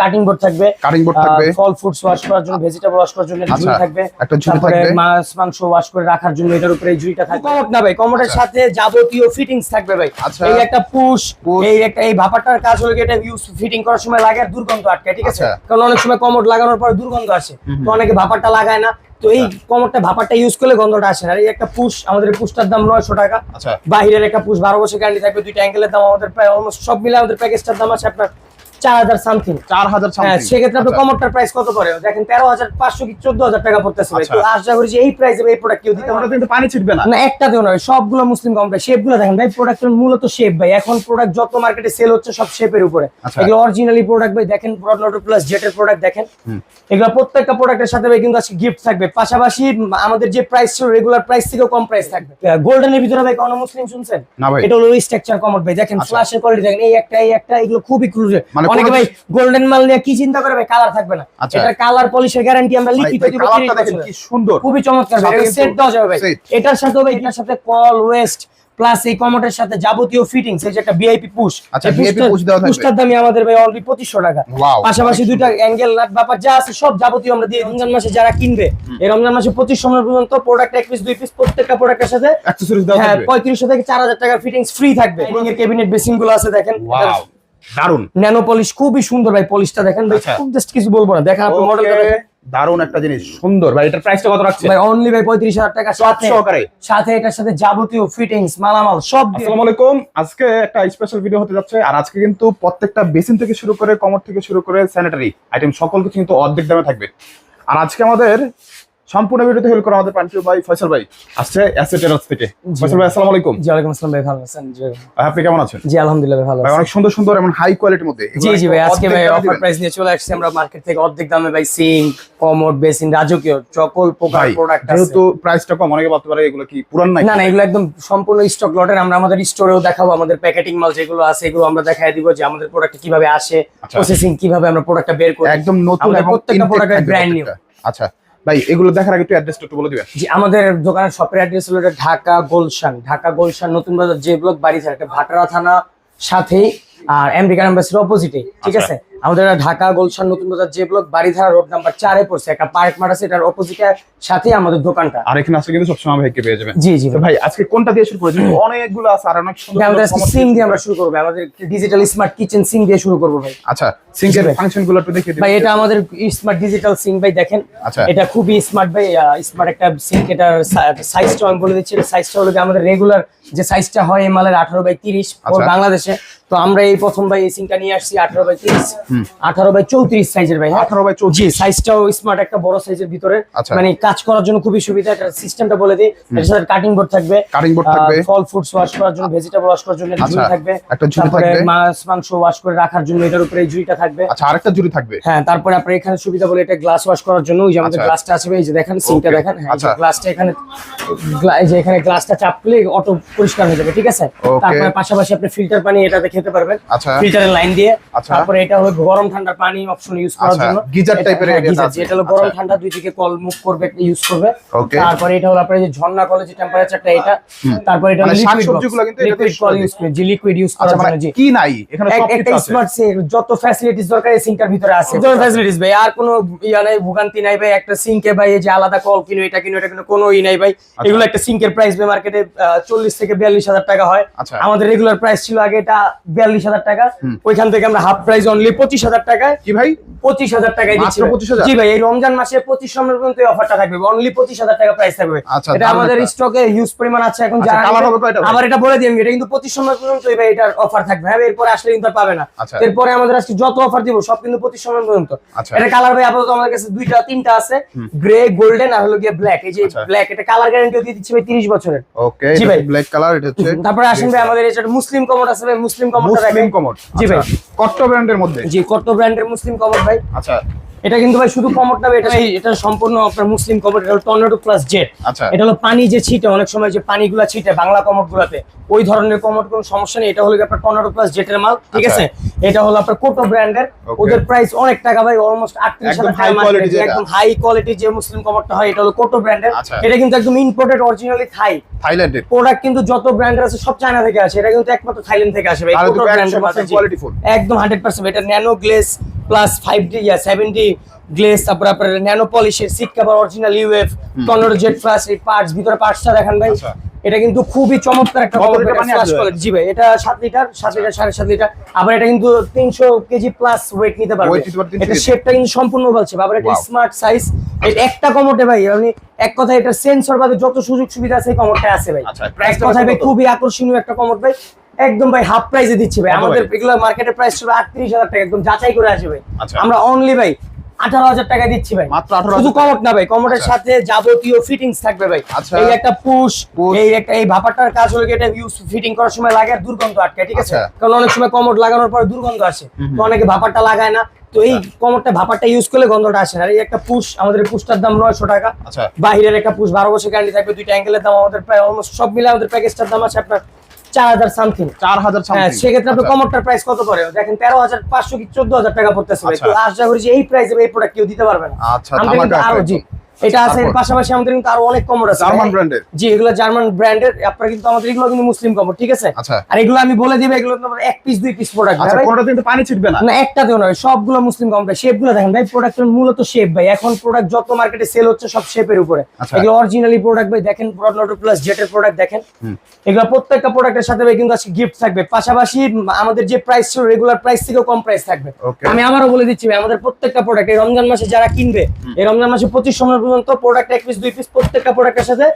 Cutting board থাকবে। Cutting board থাকবে। ফল ফ্রুটস ওয়াশ করার জন্য ভেজিটেবল ওয়াশ করার জন্য ঝুড়ি আচ্ছা, থাকবে। একটা ঝুড়ি তারপরে থাকবে। মাছ মাংস ওয়াশ করে রাখার জন্য এটার উপরে এই ঝুড়িটা থাকবে। কমোড না ভাই কমোডের সাথে যাবতীয় ফিটিংস থাকবে ভাই। আচ্ছা। এই একটা পুশ এই একটা এই ভাপাটার কাজ হলো এটা ইউজ ফিটিং করার সময় লাগে আর দুর্গন্ধ আটকায় ঠিক আছে? আচ্ছা। কারণ অনেক সময় কমোড লাগানোর পর দুর্গন্ধ আসে। তো অনেকে ভাপারটা লাগায় না। তো এই কমোডটা ভাপারটা ইউজ করলে গন্ধটা আসে না। এই একটা পুশ আমাদের পুশটার দাম নয়শো টাকা। আচ্ছা। বাহিরের একটা পুশ বারো বছর গ্যারান্টি থাকবে দুইটা অ্যাঙ্গেলের দাম আমাদের প্রায় অলমোস্ট সব মিলে আমাদের প্যাকেজটার দাম আছে আপনার চার হাজার সামথিং চার হাজার হ্যাঁ সেক্ষেত্রে আপনার আচ্ছা, কমরটার প্রাইস কত পড়ে দেখেন তেরো হাজার পাঁচশো কি চোদ্দ হাজার টাকা পড়তেছে ভাই। আচ্ছা। আশা করি যে এই প্রাইসে এই প্রোডাক্ট কেউ দিতে পারবে। কিন্তু পানি ছিটবে না। না একটাতেও নয় সবগুলো মুসলিম কোম্পানি শেপগুলো দেখেন ভাই প্রোডাক্টের মূলত শেপ ভাই। এখন প্রোডাক্ট যত মার্কেটে সেল হচ্ছে সব শেপের উপরে। আচ্ছা। এগুলো অরিজিনালি প্রোডাক্ট ভাই দেখেন প্রোডাক্ট প্লাস জেটের প্রোডাক্ট দেখেন। এগুলো প্রত্যেকটা প্রোডাক্টের সাথে ভাই কিন্তু আজকে গিফট থাকবে। পাশাপাশি আমাদের যে প্রাইস ছিল রেগুলার প্রাইস থেকেও কম প্রাইস থাকবে। গোল্ডেনের ভিতরে ভাই কোনো মুসলিম শুনছেন? না ভাই। এটা হলো স্ট্রাকচার কমোড ভাই। দেখেন। ফ্ল্যাশের কোয়ালিটি দেখেন এই একটা এই একটা এগুলো খুবই ক্লুজে মানে অনেকে ভাই গোল্ডেন মাল নিয়ে কি চিন্তা করে ভাই? কালার থাকবে না। আচ্ছা। এটা কালার পলিশের গ্যারান্টি আমরা লিখিত দিব কালারটা 30 দেখেন বছরের। কি সুন্দর। খুবই চমৎকার ভাই সেট দেওয়া যাবে ভাই। এটার সাথে ভাই এটার সাথে কল ওয়েস্ট প্লাস এই কমোটের সাথে যাবতীয় ফিটিংস এই যে একটা ভিআইপি পুশ আচ্ছা, VIP push দেওয়া থাকবে। পুশটার দামই আমাদের ভাই অনলি 2500 টাকা। পাশাপাশি দুইটা অ্যাঙ্গেল নাট ব্যাপার যা আছে সব যাবতীয় আমরা দিয়ে রমজান মাসে যারা কিনবে এই রমজান মাসে 25 সময় পর্যন্ত প্রোডাক্ট এক পিস দুই পিস প্রত্যেকটা প্রোডাক্টের সাথে অ্যাকসেসরিজ দেওয়া হ্যাঁ থাকবে। 3500 থেকে 4000 টাকার ফিটিংস ফ্রি থাকবে। এর ক্যাবিনেট বেসিংগুলো আছে দেখেন। ওয়াও দারুণ ন্যানো পলিশ খুবই সুন্দর ভাই পলিশটা দেখেন ভাই আচ্ছা। খুব জাস্ট কিছু বলব না। দেখেন আপনি মডেলটা দেখেন। দারুণ একটা জিনিস। সুন্দর ভাই এটার প্রাইসটা কত রাখছে ভাই অনলি ভাই পঁয়ত্রিশ হাজার টাকা সাথে সহকারে? সাথে এটার সাথে যাবতীয় ফিটিংস মালামাল সব দিয়ে। আসসালামু আলাইকুম। আজকে একটা স্পেশাল ভিডিও হতে যাচ্ছে আর আজকে কিন্তু প্রত্যেকটা বেসিন থেকে শুরু করে কমর থেকে শুরু করে স্যানিটারি আইটেম সকল কিছু কিন্তু অর্ধেক দামে থাকবে। আর আজকে আমাদের সম্পূর্ণ ভিডিওতে হেল্প করা আমাদের প্রান্তীয় ভাই ফয়সাল ভাই আসছে অ্যাসেট টেরাস থেকে। ফয়সাল ভাই আসসালামু আলাইকুম। জি ওয়ালাইকুম আসসালাম ভাই ভালো আছেন? জি আপনি কেমন আছেন? জি আলহামদুলিল্লাহ ভাই ভালো আছি। অনেক সুন্দর সুন্দর এবং হাই কোয়ালিটির মধ্যে। জি জি ভাই আজকে ভাই অফার প্রাইস নিয়ে চলে আসছি আমরা মার্কেট থেকে। অর্ধেক দামে ভাই সিঙ্ক কমোড বেসিন রাজকীয় চকল প্রকার প্রোডাক্ট আছে। যেহেতু প্রাইসটা কম অনেকে বলতে পারে এগুলো কি পুরান নাই না না এগুলো একদম সম্পূর্ণ স্টক লটের আমরা আমাদের স্টোরেও দেখাবো আমাদের প্যাকেটিং মাল যেগুলো আছে এগুলো আমরা দেখাই দিব যে আমাদের প্রোডাক্ট কীভাবে আসে আচ্ছা। প্রসেসিং কীভাবে আমরা প্রোডাক্টটা বের করি। একদম নতুন এবং প্রত্যেকটা প্রোডাক্ট ব্র্যান্ড নিউ আচ্ছা। ভাই এগুলো দেখার আগে একটু অ্যাড্রেসটা একটু বলে দিবেন জি আমাদের দোকানের শপের অ্যাড্রেস হলো ঢাকা গোলশান। ঢাকা গোলশান নতুন বাজার যে ব্লক বাড়ি স্যার একটা ভাটারা থানা সাথেই আর আমেরিকান এম্বাসির অপোজিটে ঠিক আচ্ছা। আছে? আমাদের ঢাকা গোলশান নতুন বাজার যে ব্লক বাড়িধারা রোড নাম্বার চারে পড়ছে। একটা পার্ক মাঠ আছে এটার অপোজিটে সাথেই আমাদের দোকানটা। আর এখানে আসলে কিন্তু সবসময় ভাইকে পেয়ে যাবেন। জি জি ভাই। আজকে কোনটা দিয়ে শুরু করেছেন? অনেকগুলো আছে আর অনেক সুন্দর আমাদের সুন্দর সিং দিয়ে আমরা শুরু করব আমাদের ডিজিটাল স্মার্ট কিচেন সিং দিয়ে শুরু করব ভাই। আচ্ছা জি ভাই। ফাংশনগুলো একটু দেখিয়ে ভাই এটা আমাদের স্মার্ট ডিজিটাল সিং ভাই দেখেন। আচ্ছা। এটা খুবই স্মার্ট ভাই স্মার্ট একটা সিঙ্ক এটার সাইজটা আমি বলে দিচ্ছি। সাইজটা হলো যে আমাদের রেগুলার যে সাইজটা হয় এই মালের আঠারো বাই তিরিশ আচ্ছা। বাংলাদেশে। তো আমরা এই প্রথম ভাই এই সিংটা নিয়ে আসছি আঠারো বাই তিরিশ। আঠারো বাই চৌত্রিশ সাইজের ভাই হ্যাঁ? 18 by 34 জি সাইজটাও স্মার্ট একটা বড় সাইজের ভিতরে আচ্ছা। মানে কাজ করার জন্য খুবই সুবিধা একটা সিস্টেমটা বলে দিই এর সাথে কাটিং বোর্ড থাকবে Cutting board থাকবে। ফল ফ্রুটস ওয়াশ করার জন্য ভেজিটেবল ওয়াশ করার জন্য ঝুড়ি আচ্ছা, থাকবে একটা ঝুড়ি তারপরে থাকবে। মাছ মাংস ওয়াশ করে রাখার জন্য এটার উপরে এই ঝুড়িটা থাকবে আচ্ছা আরেকটা জুড়ি থাকবে হ্যাঁ তারপরে আপনার এখানে সুবিধা বলে এটা গ্লাস ওয়াশ করার জন্য ওই যে আমাদের আচ্ছা। গ্লাসটা আছে এই যে দেখেন সিঙ্কটা দেখেন হ্যাঁ আচ্ছা। গ্লাসটা এখানে এই যে এখানে গ্লাসটা চাপলে অটো পরিষ্কার হয়ে যাবে ঠিক আছে তারপরে পাশাপাশি আপনি ফিল্টার পানি এটাতে খেতে পারবেন আচ্ছা। ফিল্টারের লাইন দিয়ে আচ্ছা। তারপরে এটা হলো গরম ঠান্ডার পানি অপশন ইউজ করার আচ্ছা, জন্য। এটা- type এর হ্যাঁ, area টা geyser, আছে। যেটা হলো গরম আচ্ছা। ঠান্ডা দুই দিকে কল মুভ করবে ইউজ করবে. তারপরে এটা হলো আপনার যে ঝর্ণা কলে যে টেম্পারেচারটা এটা তারপরে এটা মানে লিকুইড শাকসবজিগুলো কিন্তু লিকুইড কল ইউজ করে যে লিকুইড ইউজ আচ্ছা করার মানে জন্য জি কি নাই? এখানে সব কিছু আছে। স্মার্ট যত ফ্যাসিলিটিস দরকার এই সিঙ্কটার ভিতরে আছে। যত ফ্যাসিলিটিস ভাই আর কোনো ইয়া নাই ভোগান্তি নাই ভাই। একটা সিঙ্কে ভাই এই যে আলাদা কল কিনো এটা কিনো এটা কিনো কোনো ই নাই ভাই। এগুলো একটা সিঙ্কের প্রাইস ভাই মার্কেটে চল্লিশ থেকে বিয়াল্লিশ হাজার টাকা হয়। আমাদের রেগুলার প্রাইস ছিল আগে এটা বিয়াল্লিশ হাজার টাকা। ওইখান থেকে আমরা হাফ প্রাইস অনলি পঁচিশ হাজার টাকায়। কি ভাই? পঁচিশ হাজার টাকায় দিচ্ছি। 25,000? জি ভাই এই রমজান মাসে পঁচিশ নম্বর পর্যন্ত এই অফারটা থাকবে। অনলি পঁচিশ হাজার টাকা প্রাইস থাকবে আচ্ছা, এটা আমাদের স্টকে হিউজ পরিমাণ আছে এখন আচ্ছা, যারা? আবার এটা বলে দিই আমি, এটা কিন্তু পঁচিশ নম্বর পর্যন্ত ভাই এটার অফার থাকবে। হ্যাঁ এরপরে আসলে কিন্তু পাবে না। আচ্ছা। এরপরে আমাদের আজকে যত অফার দিব সব কিন্তু পঁচিশ নম্বর পর্যন্ত। এটা কালার ভাই আপাতত আমাদের কাছে দুইটা তিনটা আছে। গ্রে গোল্ডেন আর হলো গিয়ে ব্ল্যাক এই যে। ব্ল্যাক এটা কালার গ্যারান্টিও দিয়ে দিচ্ছি ভাই তিরিশ বছরের। ওকে জি ভাই। ব্ল্যাক কালার এটা হচ্ছে তারপরে আসেন ভাই আমাদের এটা মুসলিম কমোড আছে ভাই মুসলিম কমোডটা মুসলিম কমোড জি ভাই। কট্ট ব্র্যান্ডের মধ্যে। জি কত ব্র্যান্ডের মুসলিম কমোড ভাই। আচ্ছা। এটা কিন্তু ভাই শুধু কমর না এটা এটা সম্পূর্ণ আপনার মুসলিম কমর এটা হলো টর্নেডো প্লাস জেট আচ্ছা। এটা হলো পানি যে ছিটে অনেক সময় যে পানিগুলো ছিটে বাংলা কমোড গুলাতে ওই ধরনের কমর কোনো সমস্যা নেই এটা হলো আপনার টর্নেডো প্লাস জেটের মাল ঠিক আচ্ছা। আছে? এটা হলো আপনার কোটো ব্র্যান্ডের. ওদের প্রাইস অনেক টাকা ভাই অলমোস্ট আটত্রিশ একদম হাই কোয়ালিটি যে মুসলিম কমোডটা হয় এটা হলো কোটো ব্র্যান্ডের। আচ্ছা। এটা কিন্তু একদম ইম্পোর্টেড অরিজিনালি থাই থাইল্যান্ডের প্রোডাক্ট কিন্তু যত ব্র্যান্ডের আছে সব চায়না থেকে আসে। এটা কিন্তু একমাত্র থাইল্যান্ড থেকে আসে ভাই কোটো 100% ব্র্যান্ডের ফুল একদম হান্ড্রেড পার্সেন্ট এটা nano glaze plus five D yeah seven D glaze তারপর আপনার nano পলিশের seat cover original UF tornado jet flush এই পার্টস ভিতরে পার্টসটা দেখেন ভাই। আচ্ছা। এটা কিন্তু খুবই চমৎকার একটা? জি ভাই এটা সাত লিটার সাত লিটার সাড়ে সাত লিটার আবার এটা কিন্তু তিনশো কেজি প্লাস ওয়েট নিতে পারবে। Weight নিতে পারবে 300 এটা। শেপটা কিন্তু সম্পূর্ণ বলছে আবার এটা স্মার্ট সাইজ একটা কমোটে ভাই আপনি এক কথায় এটা সেন্সর বাদে যত সুযোগ সুবিধা আছে কমোটটা আছে ভাই। আচ্ছা, এক কথায় ভাই খুবই আকর্ষণীয় একটা কমোট ভাই। একদম ভাই হাফ প্রাইসে দিচ্ছি ভাই। আমাদের? এগুলো মার্কেটের প্রাইস ছিল আটত্রিশ হাজার টাকা একদম যাচাই করে আসে ভাই। আচ্ছা। আমরা অনলি ভাই আঠারো হাজার টাকা দিচ্ছি ভাই। মাত্র 18,000 শুধু কমোট না ভাই কমোটের আচ্ছা। সাথে যাবতীয় ফিটিংস থাকবে ভাই। আচ্ছা। এই একটা পুশ এই একটা এই ভাপারটার কাজ হলো এটা ইউজ ফিটিং করার সময় লাগে দুর্গন্ধ আটকে ঠিক আছে। কারণ অনেক সময় কমোট লাগানোর পর দুর্গন্ধ আসে। তো অনেকে ভাপারটা লাগায় না। তো এই কমোটটা ভাপারটা ইউজ করলে গন্ধটা আসে না। আর এই একটা পুশ আমাদের পুশটার দাম নয়শো টাকা। বাহিরের একটা পুশ বারো বছর গ্যারান্টি থাকবে দুইটা অ্যাঙ্গেলের দাম আমাদের প্রায় অলমোস্ট সব মিলে আমাদের প্যাকেজটার দাম আছে আপনার চার হাজার সামথিং চার হাজার হ্যাঁ সেক্ষেত্রে আপনি। কমরটার প্রাইস কত করে দেখেন তেরো হাজার পাঁচশো কি চোদ্দ হাজার টাকা পড়তেছে ভাই আচ্ছা। আশা করি যে এই প্রাইসে এই প্রোডাক্ট কেউ দিতে পারবে না আচ্ছা, আরও জি। এটা আছে এর পাশাপাশি আমাদের কিন্তু আরও অনেক কমর আছে। জার্মান ব্র্যান্ডের? জি এগুলো জার্মান ব্র্যান্ডের আপনার কিন্তু আমাদের এগুলো কিন্তু মুসলিম কমর ঠিক আছে? আচ্ছা। আর এগুলো আমি বলে দিবে এগুলো তোমার এক পিস দুই পিস প্রোডাক্ট আচ্ছা কোনটা কিন্তু পানি ছিটবে না? না একটাতেও নয় সবগুলো মুসলিম কোম্পানি শেপগুলো দেখেন ভাই প্রোডাক্টের মূলত শেপ ভাই। এখন প্রোডাক্ট যত মার্কেটে সেল হচ্ছে সব শেপের উপরে। আচ্ছা। এগুলো অরিজিনালি প্রোডাক্ট ভাই দেখেন প্রোডাক্ট প্লাস জেটের প্রোডাক্ট দেখেন। এগুলো প্রত্যেকটা প্রোডাক্টের সাথে ভাই কিন্তু আজকে গিফট থাকবে। পাশাপাশি আমাদের যে প্রাইস ছিল রেগুলার প্রাইস থেকেও কম প্রাইস থাকবে। আমি আবারও বলে দিচ্ছি ভাই আমাদের প্রত্যেকটা প্রোডাক্ট এই রমজান মাসে যারা কিনবে এই রমজান মাসে পঁচিশ সময় পর্যন্ত প্রোডাক্ট এক পিস দুই পিস প্রত্যেকটা প্রোডাক্টের সাথে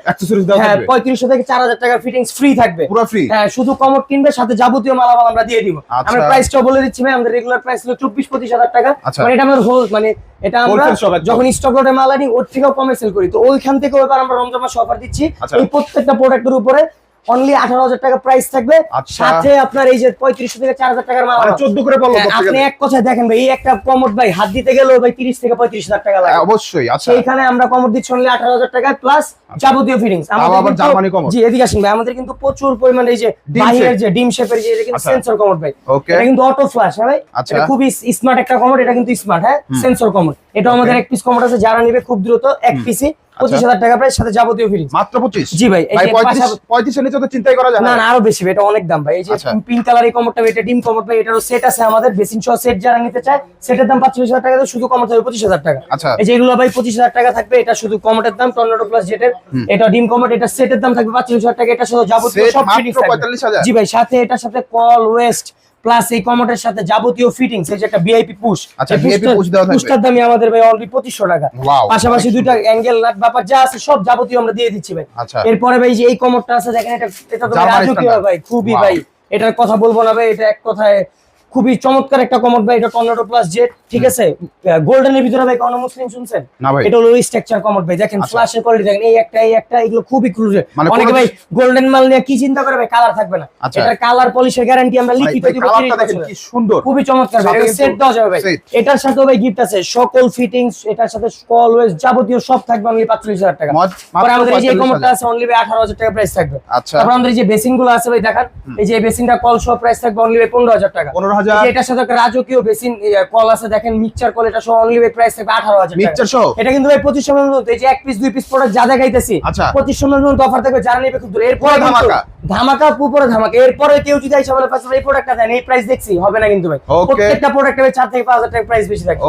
হ্যাঁ পঁয়ত্রিশশো থেকে চার হাজার টাকার ফিটিংস ফ্রি থাকবে। পুরো ফ্রি হ্যাঁ শুধু কমর কিনবে সাথে যাবতীয় মালামাল আমরা দিয়ে দিব। আচ্ছা। আমরা প্রাইসটা বলে দিচ্ছি ভাই আমাদের রেগুলার প্রাইস হলো চব্বিশ পঁচিশ হাজার টাকা। আচ্ছা। মানে এটা আমাদের হোল মানে এটা আমরা Wholesale যখন স্টক লটে মাল আনি ওর থেকেও কমে সেল করি। তো ওইখান থেকে এবার আমরা রমজান মাস অফার দিচ্ছি। আচ্ছা। এই প্রত্যেকটা প্রোডাক্টের উপরে অনলি আঠারো হাজার টাকা প্রাইস থাকবে। আচ্ছা। সাথে আপনার এই যে থেকে চার হাজার টাকার মাল মানে চোদ্দ করে বলল হ্যাঁ, আপনি এক দেখেন ভাই এই একটা কমোড ভাই হাত দিতে গেলেও ভাই তিরিশ থেকে পঁয়ত্রিশ হাজার টাকা লাগে। হ্যাঁ, অবশ্যই আচ্ছা। সেইখানে আমরা কমর দিচ্ছি অনলি আঠারো হাজার টাকা প্লাস যাবতীয় ফিটিংস জার্মানি কমর। জি এদিকে আসেন ভাই আমাদের কিন্তু প্রচুর পরিমাণে এই যে ডিম বাহিরের যে ডিম শেপের যে এটা কিন্তু আচ্ছা। সেন্সর কমর ভাই। এটা কিন্তু অটো ফ্ল্যাশ হ্যাঁ ভাই? আচ্ছা। এটা খুবই স্মার্ট একটা কমর এটা কিন্তু স্মার্ট হ্যাঁ? সেন্সর কমর এটা আমাদের এক পিস কমর আছে যারা নেবে খুব দ্রুত এক পিসি পঁচিশ হাজার টাকা প্রাইস সাথে যাবতীয় ফিটিংস মাত্র পঁচিশ? জি ভাই, পঁয়ত্রিশের নিচে তো চিন্তাই করা যায় না। না আরও বেশি এটা অনেক দাম ভাই। এই যে আচ্ছা। পিঙ্ক কালার এই কমরটা এটা ডিম কমর ভাই এটারও সেট আছে আমাদের। বেসিন সহ সেট যারা নিতে চায় সেটের দাম পাঁচচল্লিশ হাজার টাকা শুধু কমর থাকবে পঁচিশ হাজার টাকা। আচ্ছা। এই যে এগুলো ভাই পঁচিশ হাজার টাকা থাকবে এটা শুধু কমোটের দাম টর্নেডো প্লাস জেটের এটা ডিম কমোট এটা সেটের দাম থাকবে পাঁচচল্লিশ হাজার টাকা এটা সহ যাবতীয় সব মাত্র ফিটিংস থাকবে। 45,000 জি ভাই সাথে এটার সাথে কল ওয়েস্ট প্লাস এই কমোটের সাথে যাবতীয় ফিটিংস এই যে একটা ভিআইপি পুশ আচ্ছা, ভিআইপি পুশ দেওয়া থাকবে। পুশটার দামই আমাদের ভাই অলরেডি 2500 টাকা। পাশাপাশি দুইটা অ্যাঙ্গেল নাট ব্যাপার যা আছে সব যাবতীয় আমরা দিয়ে দিচ্ছি ভাই। আচ্ছা। এরপরে ভাই যে এই কমোডটা আছে দেখেন এটা এটা তো রাজকীয় ভাই খুবই ভাই। এটার কথা বলব না ভাই এটা এক কথায় খুবই চমৎকার একটা কমর ভাই এটা টর্নেডো প্লাস জেট ঠিক আছে? গোল্ডেনের ভিতরে ভাই কোনো মুসলিম শুনছেন? না ভাই। এটা হলো স্ট্রাকচার কমর ভাই। দেখেন আচ্ছা। ফ্ল্যাশের কোয়ালিটি দেখেন এই একটা এই একটা এগুলো খুবই ক্রুজে মানে অনেকে ভাই গোল্ডেন মাল নিয়ে কি চিন্তা করে ভাই? কালার থাকবে না। আচ্ছা। এটার কালার পলিশের গ্যারান্টি আমরা লিখিত দিব কি সুন্দর। খুবই চমৎকার ভাই। সাথে সেট দেওয়া যাবে ভাই। এটার সাথেও ভাই গিফট আছে। সকল ফিটিংস এটার সাথে অলওয়েজ যাবতীয় সব থাকবে পাঁচচল্লিশ হাজার টাকা। মত- মাত্র তারপরে আমাদের এই যে 45,000 কমরটা আছে অনলি ভাই আঠারো হাজার টাকা প্রাইস থাকবে। আচ্ছা। তারপর আমাদের এই যে বেসিনগুলো আছে ভাই দেখান। এই যে বেসিনটা কল সহ প্রাইস থাকবে অনলি ভাই পনেরো হাজার টাকা। 15,000 এই এটার সাথে একটা রাজকীয় বেসিন কল আছে দেখেন মিক্সচার কল এটা সহ অনলি প্রাইস থাকবে আঠারো হাজার Mixture সহ? এটা কিন্তু ভাই পঁচিশ সময় মধ্যে এই যে এক পিস দুই পিস প্রোডাক্ট যা দেখাইতেছি আচ্ছা। পঁচিশ সময় মধ্যে অফার থাকবে যারা নেবে খুব এরপরে ধামাকা। ধামাকা পুরো ধামাকা। এরপরে কেউ যদি এসে বলে পাঁচ এই প্রোডাক্টটা দেন এই প্রাইস দেখছি। হবে না কিন্তু ভাই. প্রত্যেকটা প্রোডাক্টের চার থেকে পাঁচ হাজার টাকা প্রাইস বেশি থাকে.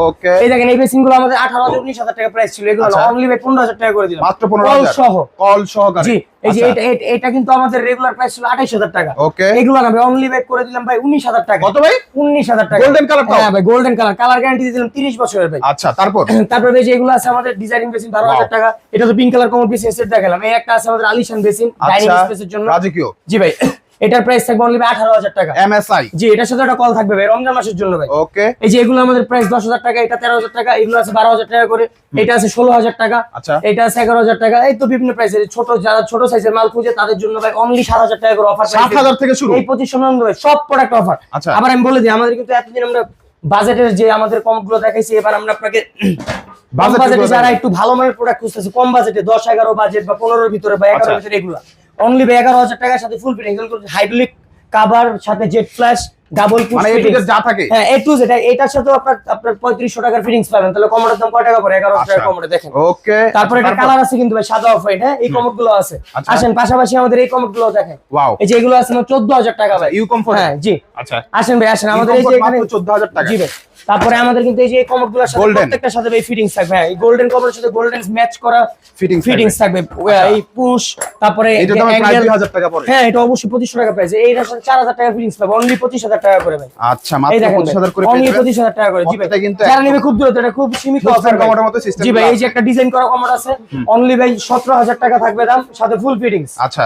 এই দেখেন এই বেসিনগুলো আমাদের আঠারো হাজার উনিশ হাজার টাকা প্রাইস ছিল। এগুলো আচ্ছা। অনলি ভাই পনেরো হাজার টাকা করে দিলাম। মাত্র পনেরো হাজার। সহ। কল সহকারে জি। এই যে আচ্ছা। এটা কিন্তু আমাদের রেগুলার প্রাইস ছিল আঠাইশ হাজার টাকা। ওকে এগুলো আমি অনলি ব্যাক করে দিলাম ভাই উনিশ হাজার টাকা। কত ভাই? উনিশ হাজার টাকা। Golden colour? হ্যাঁ ভাই গোল্ডেন কালার কালার গ্যারান্টি দিলাম তিরিশ বছরের ভাই। আচ্ছা তারপর? তারপরে ভাই যেগুলো আছে আমাদের ডিজাইনিং বেসিন বারো হাজার Wow. টাকা। এটা তো পিঙ্ক কালার কমর পিস এসেট দেখালাম। এই একটা আছে আমাদের আলিশান বেসিন ডাইনিং স্পেসের জন্য। রাজকীয়। জি ভাই। এটার প্রাইস থাকবে অনলি আঠারো হাজার টাকা। এমএসআই জি এটার সাথে একটা কল থাকবে ভাই রমজান মাসের জন্য ভাই। ওকে এই যে এগুলো আমাদের প্রাইস দশ হাজার টাকা এটা তেরো হাজার টাকা এগুলো আছে বারো হাজার টাকা করে এটা আছে ষোলো হাজার টাকা আচ্ছা। এটা আছে এগারো হাজার টাকা এই তো বিভিন্ন প্রাইসের ছোট যারা ছোট সাইজের মাল খুঁজে তাদের জন্য ভাই অনলি সাত হাজার টাকা করে অফার 7,000 থেকে শুরু? এই পঁচিশ সময় ভাই সব প্রোডাক্ট অফার আচ্ছা। আবার আমি বলে দিই আমাদের কিন্তু এতদিন আমরা বাজেটের যে আমাদের কমগুলো দেখাইছি এবার আমরা আপনাকে বাজেটে যারা একটু ভালো মানের প্রোডাক্ট খুঁজতেছে কম বাজেটে দশ এগারো বাজেট বা পনেরোর ভিতরে বা এগারোর আচ্ছা। ভিতরে এগুলো। অনলি ভাই এগারো হাজার টাকার সাথে ফুল ফিটিং হাইড্রোলিক কাভার সাথে জেট ফ্ল্যাশ ডাবল পুশ মানে যা থাকে। হ্যাঁ এ টু জেড এটার সাথে আপনার আপনার পঁয়ত্রিশশো টাকার ফিটিংস পাবেন। তাহলে কমোডের দাম কয় টাকা পড়ে? এগারো আচ্ছা। টাকা কমোডে দেখেন। ওকে তারপরে একটা কালার আছে কিন্তু ভাই সাদা অফ হোয়াইট হ্যাঁ এই কমোডগুলো আছে। আচ্ছা। আসেন পাশাপাশি আমাদের এই কমোডগুলো দেখেন। ওয়াও এই যে এগুলো আছে চোদ্দ হাজার টাকা ভাই। ইউ কমফোর্ট হ্যাঁ জি। আচ্ছা। আসেন ভাই আসেন আমাদের এই যে এখানে চোদ্দ হাজার টাকা। জি ভাই। তারপরে আমাদের কিন্তু এই যে কমোডগুলোর সাথে প্রত্যেকটার সাথে ভাই ফিটিংস থাকবে। হ্যাঁ এই গোল্ডেন কমোডের সাথে গোল্ডেন ম্যাচ করা Fittings ফিটিংস থাকবে। এই পুশ তারপরে এটা তো প্রায় angle- দুই হাজার টাকা পড়ে। হ্যাঁ এটা অবশ্যই পঁচিশশো টাকা প্রাইস এইটার সাথে চার হাজার টাকা ফিটিংস পাবে। অনলি পঁচিশ হাজার টাকা করে ভাই। আচ্ছা মাত্র দেখেন পঁচিশ হাজার করে অনলি পেয়ে যাবেন। পঁচিশ হাজার টাকা করে। জি ভাই। কিন্তু যারা নিবে খুব দূরত্ব এটা খুব সীমিত অফার কমোডের মতো system জি ভাই এই যে একটা ডিজাইন করা কমোড আছে অনলি ভাই সতেরো হাজার টাকা থাকবে দাম সাথে ফুল ফিটিংস আচ্ছা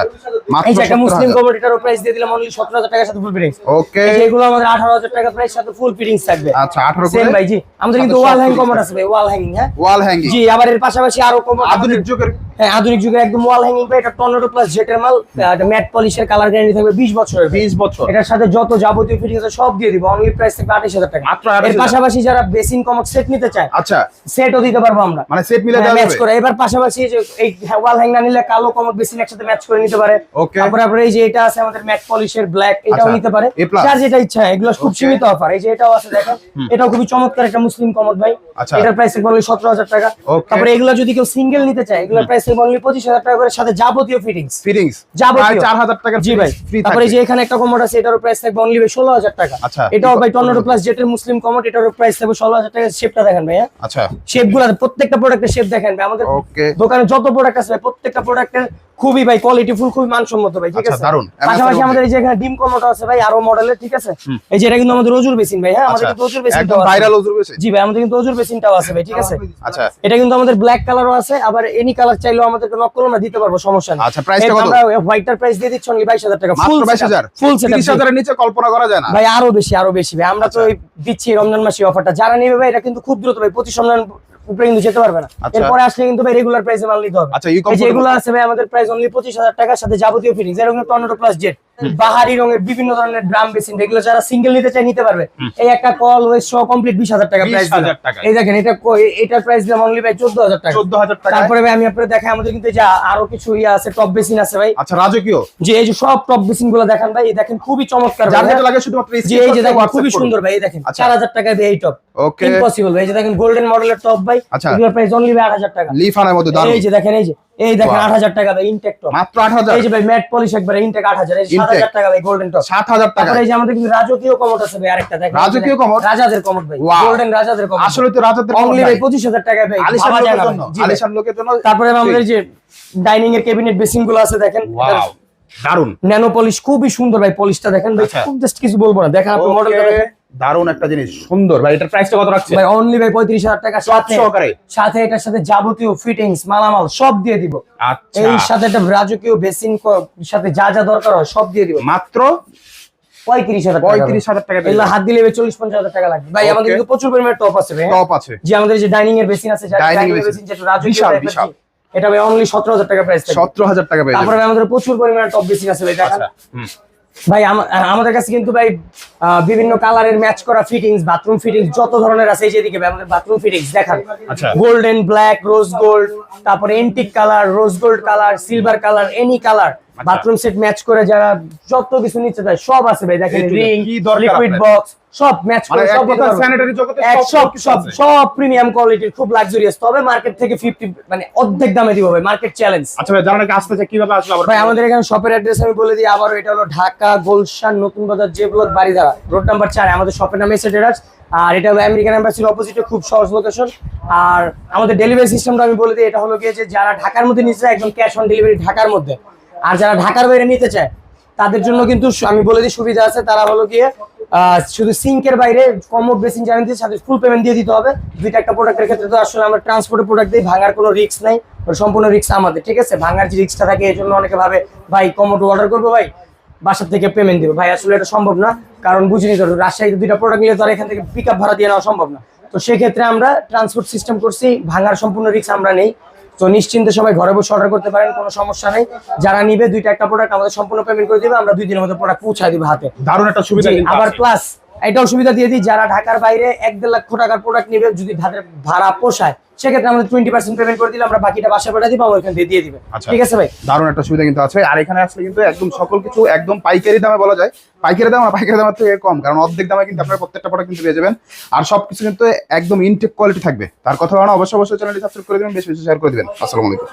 মাত্র এই যে একটা মুসলিম কমোড এটারও প্রাইস দিয়ে দিলাম অনলি সতেরো হাজার টাকার সাথে ফুল ফিটিংস ওকে এই যে এগুলো আমাদের আঠারো হাজার টাকা প্রাইস সাথে ফুল ফিটিংস থাকবে। আচ্ছা আঠারো সেম করে? ভাই জি। আমাদের কিন্তু ওয়াল হ্যাং fittings কমোড আছে ভাই ওয়াল হ্যাঙ্গিং হ্যাঁ? ওয়াল হ্যাঙ্গিং জি আবার এর পাশাপাশি আরও কমন আধুনিক যুগের হ্যাঁ আধুনিক যুগের একদম ওয়াল হ্যাঙ্গিং ভাই এটা টর্নেডো প্লাস জেটের মাল ম্যাট পলিশের কালার গ্যারান্টি থাকবে 20 বছরের। 20 বছর। এটার সাথে যত যাবতীয় ফিটিং আছে সব দিয়ে দিব। অনলি প্রাইস থাকবে 28000 টাকা। মাত্র 28,000 এর পাশাপাশি যারা বেসিন কমক সেট নিতে চায় আচ্ছা। সেটও দিতে পারব আমরা। মানে সেট মিলে দেওয়া ম্যাচ করে। এবার পাশাপাশি এই যে এই ওয়াল হ্যাং না নিলে কালো কমক বেসিন একসাথে ম্যাচ করে নিতে পারে। Okay. তারপরে আপনার এই যে এটা আছে আমাদের ম্যাট পলিশের ব্ল্যাক এটাও আচ্ছা, নিতে পারে। যার যেটা ইচ্ছা এগুলো খুব সীমিত অফার এই যে এটাও আছে দেখেন। এটাও খুবই চমৎকার একটা মুসলিম কমক ভাই। আচ্ছা। এটার প্রাইস থাকবে অনলি 17000 টাকা. তারপরে এগুলো যদি কেউ সিঙ্গেল নিতে চায় এগুলোর প্রাইস থাকবে অনলি 25000 টাকা করে সাথে যাবতীয় ফিটিংস ফিটিংস যাবতীয়। 4000 টাকা জি ভাই। ফ্রি তারপরে এই যে এখানে একটা কমোড আছে এটারও প্রাইস থাকবে অনলি ষোলো হাজার টাকা। আচ্ছা। এটাও ভাই টর্নেডো প্লাস জেটের মুসলিম কমোড এটারও প্রাইস থাকবে ষোলো হাজার টাকা। শেপটা দেখেন ভাইয়া। আচ্ছা। শেপগুলা প্রত্যেকটা প্রোডাক্টের শেপ দেখেন ভাই। আমাদের দোকানে যত প্রোডাক্ট আছে প্রত্যেকটা প্রোডাক্টের খুবই ভাই কোয়ালিটি ফুল খুবই মানসম্মত ভাই ঠিক আচ্ছা, আছে? দারুণ। পাশাপাশি আমাদের এই যে এখানে ডিম কমোটো আছে ভাই আরও মডেলের ঠিক আছে? এই যে এটা কিন্তু আমাদের ওজুর বেসিন ভাই হ্যাঁ? আমাদের আচ্ছা কিন্তু ওজুর বেসিন একদম ভাইরাল ওজুর বেশি জি ভাই আমাদের কিন্তু ওজুর বেসিনটাও আছে ভাই ঠিক আছে? আচ্ছা। এটা কিন্তু আমাদের ব্ল্যাক কালারও আছে আবার এনি কালার চাইলেও আমাদেরকে নক করলে আমরা দিতে পারব সমস্যা নেই। আচ্ছা, price টা এর কত? আমরা হোয়াইটার প্রাইস দিয়ে দিচ্ছি অনলি 22000 টাকা মাত্র ফুল 22000 ফুল সেটআপ 30000 এর নিচে কল্পনা করা যায় না। ভাই আরও বেশি আরও বেশি ভাই আমরা তো আচ্ছা। এই দিচ্ছি রমজান মাসে অফারটা যারা নেবে ভাই এটা কিন্তু খুব দ্রুত ভাই প্রতি রমজান উপরে কিন্তু যেতে পারবে না। আচ্ছা। এরপরে আসলে কিন্তু ভাই রেগুলার প্রাইসে মাল নিতে হবে। আচ্ছা, এগুলো আছে ভাই আমাদের প্রাইস অনলি পঁচিশ হাজার টাকার সাথে যাবতীয় ফিটিংস এরকম টর্নেডো প্লাস জেট বাহারি রঙের বিভিন্ন ধরনের ড্রাম বেসিন এগুলো যারা সিঙ্গেল নিতে চায় নিতে পারবে। এই একটা কল ওয়েস্ট সহ কমপ্লিট বিশ হাজার টাকা প্রাইস এই দেখেন এটা এটার প্রাইস দিলাম অনলি ভাই চোদ্দ হাজার টাকা। 14000 টাকা। তারপরে ভাই আমি আপনাদের দেখাই আমাদের কিন্তু যে আরও কিছু ইয়ে আছে টপ বেসিন আছে ভাই। আচ্ছা রাজকীয়? যে এই যে সব টপ বেসিনগুলো দেখেন ভাই এই দেখেন খুবই চমৎকার যার হ্যাঁ? লাগে শুধুমাত্র যে এই যে দেখেন খুবই সুন্দর ভাই এই দেখেন আচ্ছা। চার হাজার টাকা দিয়ে এই টপ ওকে ইম্পসিবল ভাই এই যে দেখেন গোল্ডেন মডেলের টপ ভাই আচ্ছা। এগুলোর প্রাইস অনলি ভাই আট হাজার টাকা। লিফানের মধ্যে এই যে দেখেন এই যে এই দেখেন Wow. আট হাজার টাকা ভাই ইনটেক টপ মাত্র 8000 এই যে ভাই ম্যাট পলিশ একবার ইনটেক এই টাকা ভাই গোল্ডেন টপ 7000 টাকা। তারপরে এই যে আমাদের কিন্তু রাজকীয় কমোড আছে ভাই আরেকটা দেখেন। রাজকীয় কমোড? রাজাদের কমোড ভাই. গোল্ডেন রাজাদের কমোড আসলে তো রাজাদের অনলি ভাই পঁচিশ হাজার টাকা ভাই আলিশান লোকের জন্য। আলিশান লোকের জন্য তারপরে আমাদের যে ডাইনিং এর ক্যাবিনেট বেসিনগুলো আছে দেখেন দারুণ। ন্যানো পলিশ খুবই সুন্দর ভাই পলিশটা দেখেন ভাই আচ্ছা। খুব জাস্ট কিছু বলব না। দেখেন আপনি মডেলটা দেখেন। দারুণ একটা জিনিস। সুন্দর ভাই এটার প্রাইসটা কত রাখছে ভাই অনলি ভাই পঁয়ত্রিশ হাজার টাকা সাথে সহকারে? সাথে এটার সাথে যাবতীয় ফিটিংস মালামাল সব দিয়ে দিব। আচ্ছা। এই সাথে একটা রাজকীয় বেসিন সাথে যা যা দরকার হয় সব দিয়ে দিব। মাত্র? পঁয়ত্রিশ হাজার পঁয়ত্রিশ হাজার টাকা হাত দিলে চল্লিশ পঞ্চাশ হাজার টাকা লাগবে। ভাই আমাদের প্রচুর পরিমাণে টপ আছে টপ আছে। যে আমাদের যে ডাইনিং এর বেসিন আছে ডাইনিং বেসিন যেটা রাজকীয় এটা ভাই অনলি সতেরো হাজার টাকা প্রাইস সতেরো হাজার টাকা প্রাইস তারপরে আমাদের প্রচুর পরিমাণে টপ বেসিন আছে ভাই দেখেন আচ্ছা ভাই আমাদের কাছে কিন্তু ভাই আহ, বিভিন্ন কালারের ম্যাচ করা ফিটিংস বাথরুম ফিটিংস যত ধরনের আছে এই যে ভাই আমাদের বাথরুম ফিটিংস দেখান। আচ্ছা। গোল্ডেন ব্ল্যাক রোজ গোল্ড তারপরে antique colour rose gold colour silver colour any colour. Bathroom set match করে যারা যত কিছু নিতে চায় সব আছে ভাই দেখেন রিং লিকুইড বক্স সব ম্যাচ মানে করে সব কথায় জগতে সব সব সব প্রিমিয়াম কোয়ালিটির খুব লাক্সারিয়াস তবে মার্কেট থেকে ফিফটি মানে অর্ধেক দামে দিব ভাই মার্কেট চ্যালেঞ্জ আচ্ছা ভাই যারা নাকি আসতে চায় কীভাবে আসবে আবার? ভাই আমাদের এখানে শপের অ্যাড্রেস আমি বলে দিই আবারও এটা হলো ঢাকা গোলশান নতুন বাজার যে ব্লক বাড়িধারা রোড নাম্বার চার আমাদের শপের নাম এসে আর এটা হলো আমেরিকান এম্বাসির অপোজিটে খুব সহজ লোকেশন আর আমাদের ডেলিভারি সিস্টেমটা আমি বলে দিই এটা হলো গিয়ে যে যারা ঢাকার মধ্যে নিতে চায় একদম ক্যাশ অন ডেলিভারি ঢাকার মধ্যে। আর যারা ঢাকার বাইরে নিতে চায়, তাদের জন্য কিন্তু আমি বলে দিই সুবিধা আছে। তারা হলো গিয়ে শুধু সিঙ্কের বাইরে কমোড বেসিন জানেন সাথে ফুল পেমেন্ট দিয়ে দিতে হবে। দুইটা একটা প্রোডাক্টের ক্ষেত্রে তো আসলে আমরা ট্রান্সপোর্টের প্রোডাক্ট দিই, ভাঙার কোনো রিস্ক নাই। সম্পূর্ণ রিস্ক আমাদের, ঠিক আছে? ভাঙার যে রিস্কটা থাকে এই জন্য অনেকে ভাবে, ভাই কমোড অর্ডার করব ভাই, বাসার থেকে পেমেন্ট দিবো। ভাই, আসলে এটা সম্ভব না, কারণ বুঝিনি তো, রাজশাহীতে দুইটা প্রোডাক্ট নিলে তো আর এখান থেকে পিক আপ ভাড়া দিয়ে নেওয়া সম্ভব না। তো সেক্ষেত্রে আমরা ট্রান্সপোর্ট সিস্টেম করছি, ভাঙার সম্পূর্ণ রিস্ক আমরা নেই। তো নিশ্চিন্তে সবাই ঘরে বসে অর্ডার করতে পারেন কোনো সমস্যা নেই যারা নিবে দুইটা একটা প্রোডাক্ট আমাদের সম্পূর্ণ পেমেন্ট করে দিবে আমরা দুই দিনের মধ্যে প্রোডাক্ট পৌঁছায় দিবে হাতে দারুণ একটা সুবিধা আবার। প্লাস এটাও সুবিধা দিয়ে দিই যারা ঢাকার বাইরে এক দেড় লক্ষ টাকার প্রোডাক্ট নেবে যদি ভাড়া পোষায় সেক্ষেত্রে আমরা টোয়েন্টি পার্সেন্ট পেমেন্ট করে দিলে আমরা বাকিটা বাসায় পাঠিয়ে দিব আমরা ওইখান থেকে দিয়ে দিবে। আচ্ছা। ঠিক আছে ভাই? দারুণ একটা সুবিধা কিন্তু আছে। আর এখানে আসলে কিন্তু একদম সকল কিছু একদম পাইকারি দামে বলা যায়। পাইকারি দাম আর পাইকারি দামের থেকে কম কারণ অর্ধেক দামে কিন্তু আপনার প্রত্যেকটা প্রোডাক্ট কিন্তু পেয়ে যাবেন। আর সবকিছু কিন্তু একদম ইনটেক কোয়ালিটি থাকবে। তার কথা বলা অবশ্যই অবশ্যই চ্যানেলটি সাবস্ক্রাইব করে দিবেন বেশি বেশি শেয়ার করে দিবেন। আসসালামু আলাইকুম।